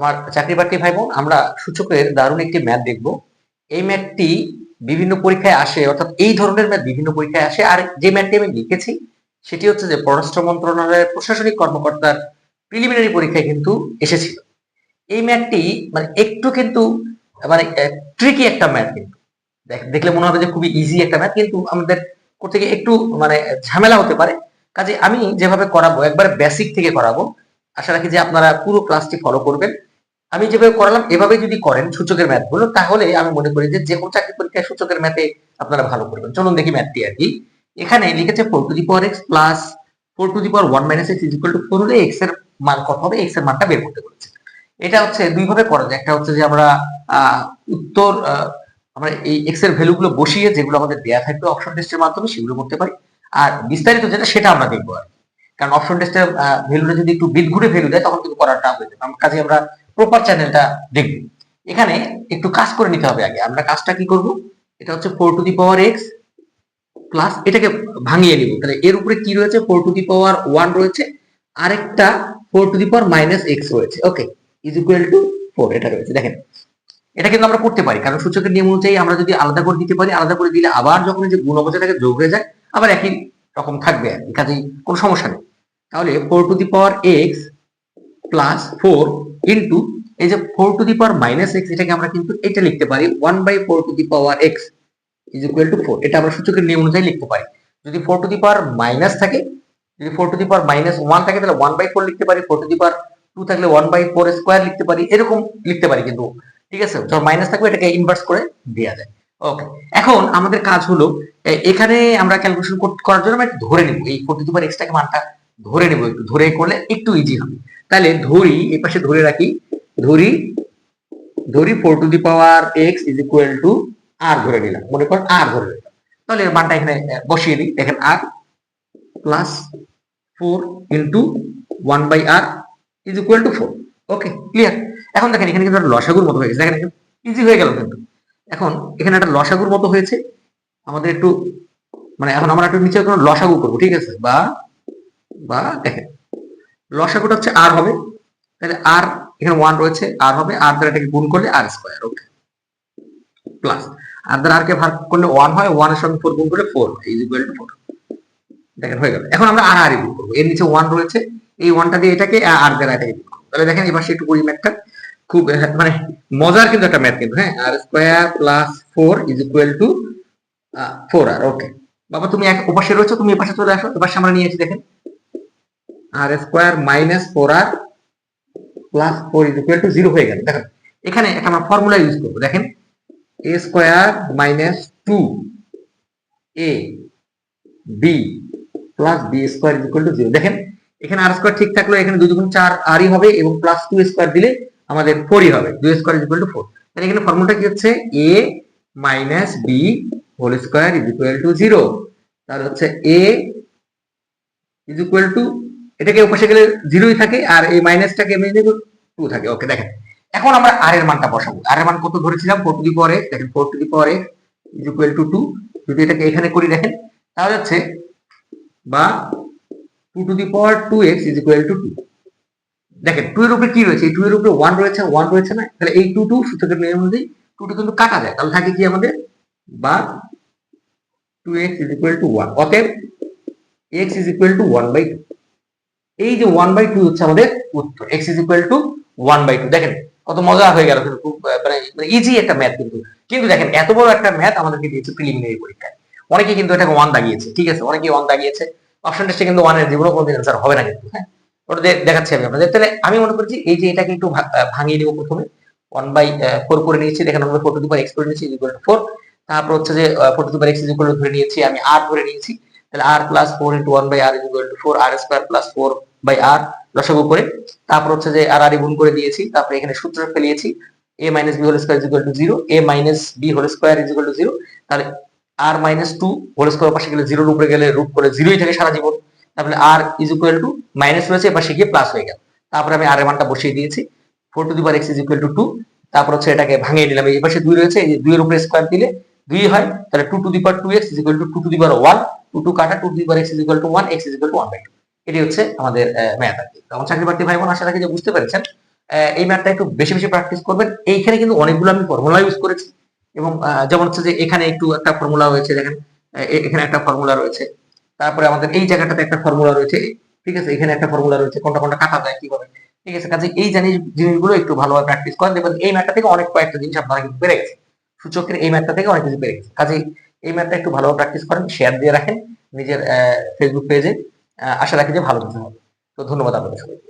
আমার চাকরি বাকরি ভাই বোন আমরা সূচকের দারুণ একটি ম্যাথ দেখব। এই ম্যাথটি বিভিন্ন পরীক্ষায় আসে, অর্থাৎ এই ধরনের ম্যাথ বিভিন্ন পরীক্ষায় আসে। আর যে ম্যাথটি আমি লিখেছি, সেটি হচ্ছে যে পররাষ্ট্র মন্ত্রণালয়ের প্রশাসনিক কর্মকর্তার প্রিলিমিনারি পরীক্ষায় কিন্তু এসেছিল। এই ম্যাথটি মানে একটু কিন্তু মানে ট্রিকি একটা ম্যাথ কিন্তু। দেখ- দেখলে মনে হবে যে খুবই ইজি একটা ম্যাথ, কিন্তু আমাদের করতে গিয়ে একটু মানে ঝামেলা হতে পারে। কাজে আমি যেভাবে করাবো, একবার বেসিক থেকে করাবো। আশা রাখি যে আপনারা পুরো ক্লাসটি ফলো করবেন। আমি যেভাবে করালাম, এভাবে যদি করেন সূচকের ম্যাথগুলো, তাহলে আমি মনে করি যে কোনো চাকরি পরীক্ষায় সূচকের ম্যাথে আপনারা ভালো করবেন। চলুন দেখি ম্যাথটি আর কি। এখানে লিখেছে four to the power X plus four to the power one minus X equal to four হলে এক্সের মান কত হবে? এক্সের মানটা বের করতে বলেছে। এটা হচ্ছে দুই ভাবে করা যায়। একটা হচ্ছে যে আমরা উত্তর আমরা এই এক্সের ভ্যালু গুলো বসিয়ে যেগুলো আমাদের দেয়া থাকবে অপশন টেস্টের মাধ্যমে, সেগুলো করতে পারি। আর বিস্তারিত যেটা, সেটা আমরা দেখব আর। কারণ অপশন টেস্টের ভ্যালুটা যদি একটু বিদ ঘুরে ভ্যালু দেয়, তখন কিন্তু করাটা হয়ে যাবে। কাজে আমরা প্রপার চ্যানেলটা দেখব। এখানে একটু কাজ করে নিতে হবে আগে। আমরা কাজটা কি করব? এটা হচ্ছে four to the power X plus এটাকে ভাঙিয়ে নিব। তাহলে এর উপরে কি রয়েছে? Four to the power one রয়েছে। আরেকটা four to the power minus X রয়েছে। Okay is equal to four এটা রয়েছে। দেখেন, এটা কিন্তু আমরা করতে পারি। কারণ সূচকের নিয়ম অনুযায়ী আমরা যদি আলাদা করে দিতে পারি, আলাদা করে দিলে আবার যখন যে গুণ অবস্থা থাকে যোগ হয়ে যায়, আবার একই রকম থাকবে আর কাজেই কোনো সমস্যা নেই। তাহলে four to the power X plus four into এই যে four to the power minus X এটাকে আমরা কিন্তু এটা লিখতে পারি one by four to the power X is equal to four এটা আমরা সূচকের নিয়ম অনুযায়ী লিখতে পারি। যদি four to the power minus থাকে, যদি four to the power minus one থাকে, তাহলে ওয়ান বাই ফোর লিখতে পারি four to the power two থাকলে ওয়ান বাই ফোর স্কোয়ার লিখতে পারি, এরকম লিখতে পারি কিন্তু। ঠিক আছে? যখন মাইনাস থাকবে, এটাকে ইনভার্স করে দেওয়া যায়। ওকে এখন আমাদের কাজ হলো এখানে আমরা ক্যালকুলেশন করার জন্য আমরা ধরে নিব এই ফোর টু দি পাওয়ার এক্সটাকে মানটা। ধরে নেব একটু, ধরে করলে একটু ইজি হবে। তাহলে ধরি, এই পাশে ধরে রাখি, ধরি ধরি four to the power X is equal to R ধরে নিলাম। মনে করেন আর ধরে নিলাম। তাহলে মানটা এখানে বসিয়ে দিই। দেখেন R plus four into one by R is equal to four okay clear এখন দেখেন, এখানে কিন্তু একটা লসাগুর মতো হয়ে গেছে। দেখেন ইজি হয়ে গেল কিন্তু। এখন এখানে একটা লসাগুর মতো হয়েছে। আমাদের একটু মানে এখন আমরা একটু নিচে কোনো লসাগু করব, ঠিক আছে? বা বা দেখেন লসাগুটা হচ্ছে আর হবে, তাহলে আর এখানে ওয়ান রয়েছে আর হবে আর দ্বারা এটাকে গুণ করলে আর স্কোয়ার ওকে প্লাস আর দ্বারা আর কে ভাগ করলে ওয়ান হয় ওয়ানের সঙ্গে ফোর গুণ করলে four is equal to four দেখেন, হয়ে গেল। এখন আমরা আর আর গুণ করব। এর নিচে ওয়ান রয়েছে, এই ওয়ানটা দিয়ে এটাকে আর দ্বারা এটাকে গুণ করব। তাহলে দেখেন এবার একটু করি ম্যাথটা খুব মানে মজার কিন্তু একটা ম্যাথ কিন্তু হ্যাঁ? R square plus four is equal to four R okay বাবা, তুমি এক উপাসে রয়েছো, তুমি এপাশে চলে আসো, এপাশে আমরা নিয়েছি দেখেন। R square minus four R plus four is equal to zero হয়ে গেল। দেখেন, এখানে একটা আমরা ফর্মুলা ইউজ করব। দেখেন A square minus two A B plus B square is equal to zero দেখেন, এখানে আর স্কোয়ার ঠিক থাকল, এখানে দুই দুগুণ চার আরই হবে এবং প্লাস টু স্কোয়ার দিলে আমাদের ফোরই হবে। দুই square is equal to four তাহলে এখানে ফর্মুলাটা কি হচ্ছে? A minus B whole square is equal to zero তাহলে হচ্ছে এ ইজ ইকুয়াল টু এটাকে উপাসে গেলে জিরোই থাকে আর এই মাইনাসটাকে টু থাকে। ওকে দেখেন। এখন আমরা আর এর মানটা বসাবো। আর এর মান কত ধরেছিলাম? ফোর টু দি এক্স দেখেন four to the X is equal to two যদি এটাকে এখানে করি, দেখেন, তাহলে হচ্ছে বা two to the power two X is equal to two দেখেন টু এর উপরে কি রয়েছে? এই টু এর উপরে ওয়ান রয়েছে ওয়ান রয়েছে না? তাহলে এই টু টু সূচকের নিয়ম অনুযায়ী টু টু কিন্তু কাটা যায়। তাহলে থাকে কি আমাদের? বা two X is equal to one অতএব X is equal to one by two এই যে ওয়ান বাই টু হচ্ছে আমাদের উত্তর। X is equal to one by two দেখেন, কত মজা হয়ে গেল মানে ইজি একটা ম্যাথ কিন্তু। কিন্তু দেখেন, এত বড় একটা ম্যাথ আমাদেরকে দিয়েছে প্রিলিমিনারি পরীক্ষায়। অনেকে কিন্তু এটাকে ওয়ান দাগিয়েছে, ঠিক আছে? অনেকে ওয়ান দাগিয়েছে। অপশন টেস্টে কিন্তু ওয়ানের জীবনে কোনোদিন অ্যান্সার হবে না কিন্তু হ্যাঁ? ওটা দেখাচ্ছি আমি আপনাদের। তাহলে আমি মনে করছি এই যে এটাকে একটু ভাঙিয়ে নিব প্রথমে। ওয়ান বাই ফোর করে নিয়েছি। দেখেন, আমরা ফোর টু পার এক্স করে নিয়েছি ইকুয়াল টু ফোর তারপর হচ্ছে যে four to power X equal to ধরে নিয়েছি, আমি আর ধরে নিয়েছি। তাহলে R plus four into one by R equal to four R square plus four by R লসাগু করে। তারপর হচ্ছে যে আর আর গুণ করে দিয়েছি, তারপরে এখানে সূত্র ফেলিয়েছি। A minus B whole square is equal to zero A minus B whole square equal to zero তাহলে R minus two whole square পাশে গেলে জিরোর উপরে গেলে রুট করে জিরোই থাকে সারা জীবন। তারপরে R is equal to minus রয়েছে এপাশে গিয়ে প্লাস হয়ে গেল। তারপরে আমি আর এর মানটা বসিয়ে দিয়েছি। Four to the power X is equal to two তারপর হচ্ছে এটাকে ভাঙিয়ে নিলাম। এই পাশে দুই রয়েছে, এই যে দুইয়ের উপরে স্কোয়ার দিলে দুই হয়, তাহলে two to the power two X is equal to two to the power one two two কাটা two to the power X is equal to one X is equal to one by two এটি হচ্ছে আমাদের math আর কি। তো আমার চাকরি বাকরি ভাই বোন আশা রাখি যে বুঝতে পেরেছেন। এই ম্যাথটা একটু বেশি বেশি প্র্যাকটিস করবেন। এইখানে কিন্তু অনেকগুলো আমি ফর্মুলা ইউজ করেছি। এবং যেমন হচ্ছে যে এখানে একটু একটা ফর্মুলা রয়েছে, দেখেন এখানে একটা ফর্মুলা রয়েছে। তারপরে আমাদের এই জায়গাটাতে একটা ফর্মুলা রয়েছে। ঠিক আছে, এখানে একটা ফর্মুলা রয়েছে, কোনটা কোনটা কাটা যায়, কীভাবে? ঠিক আছে, কাজে এই জানি জিনিসগুলো একটু ভালোভাবে প্র্যাকটিস করেন। দেখবেন এই ম্যাথটা থেকে অনেক কয়েকটা জিনিস আপনারা কিন্তু পেরে গেছে সূচকের এই ম্যাথটা থেকে অনেক কিছু পেরে গেছে কাজে এই ম্যাথটা একটু ভালোভাবে প্র্যাকটিস করেন শেয়ার দিয়ে রাখেন নিজের ফেসবুক পেজে আশা রাখি যে ভালো কিছু হবে তো ধন্যবাদ আপনাদের সবাইকে।